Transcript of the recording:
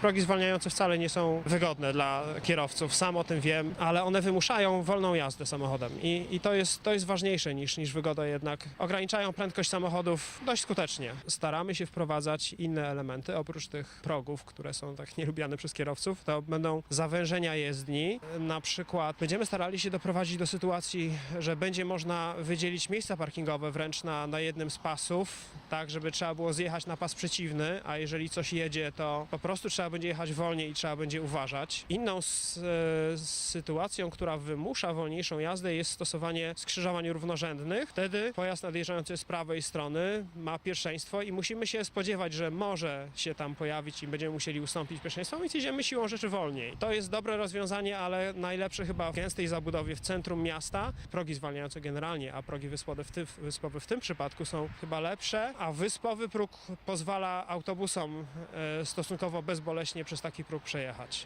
Progi zwalniające wcale nie są wygodne dla kierowców, sam o tym wiem, ale one wymuszają wolną jazdę samochodem i, i to, jest, to jest ważniejsze niż, niż wygoda jednak. Ograniczają prędkość samochodów dość skutecznie. Staramy się wprowadzać inne elementy, oprócz tych progów, które są tak nielubiane przez kierowców, to będą zawężenia jezdni. Na przykład będziemy starali się doprowadzić do sytuacji, że będzie można wydzielić miejsca parkingowe wręcz na, na jednym z pasów, tak żeby trzeba było zjechać na pas przeciwny, a jeżeli coś jedzie, to po prostu trzeba będzie jechać wolniej i trzeba będzie uważać. Inną e, sytuacją, która wymusza wolniejszą jazdę jest stosowanie skrzyżowań równorzędnych. Wtedy pojazd nadjeżdżający z prawej strony ma pierwszeństwo i musimy się spodziewać, że może się tam pojawić i będziemy musieli ustąpić pierwszeństwo, więc jedziemy siłą rzeczy wolniej. To jest dobre rozwiązanie, ale najlepsze chyba w gęstej zabudowie w centrum miasta. Progi zwalniające generalnie, a progi wyspowe w, ty, w tym przypadku są chyba lepsze, a wyspowy próg pozwala autobusom e, stosunkowo bezboleśnie przez taki próg przejechać.